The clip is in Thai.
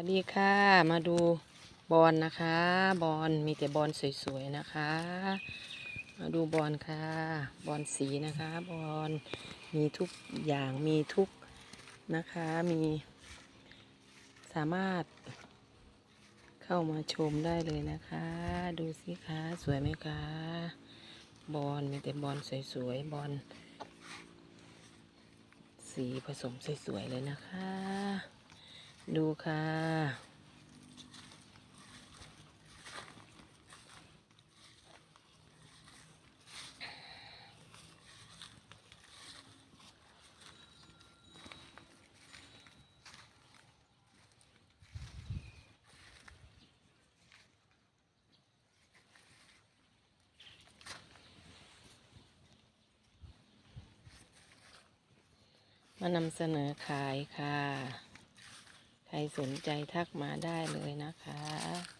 วัสดีค่ะ มาดูบอลนะคะ บอลมีแต่บอลสวยๆนะคะ มาดูบอลค่ะ บอลสีนะคะบอลมีทุกอย่างมีทุกนะคะมีสามารถเข้ามาชมได้เลยนะคะ ดูสิคะสวยไหมคะบอลมีแต่บอลสวยๆบอลสีผสมสวยๆเลยนะคะ ดูค่ะ มานำเสนอขายค่ะ สนใจทักมาได้เลยนะคะ